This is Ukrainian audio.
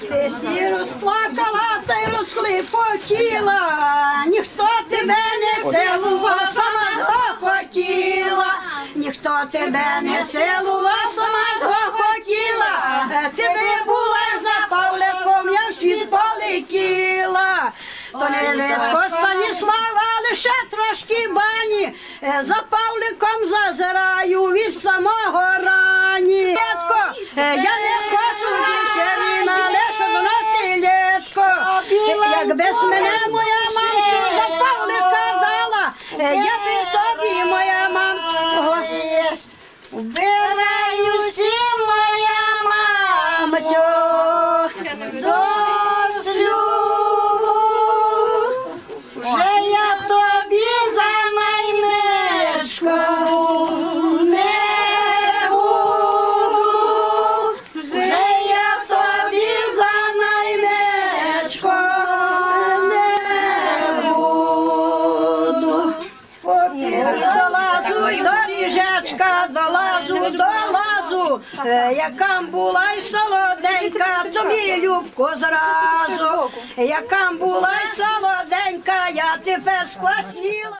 ти розплакала та й розхлипотіла, ніхто тебе не силував, сама захотіла, ніхто тебе не силував, сама захотіла, Е, би була за Павликом, я в світ полетіла. То не легко Станіслава, лише трошки бані, Е, за Павликом зазираю від самого рані. Летко, е, я не Якби мене моя мамка за Павлика дала, е, я тобі, моя мамка. Вбираюся, Долазу до ріжечка, долазу до лазу, Е, яка була й солоденька, тобі любко зразу, яка була й солоденька, я тепер сквасніла.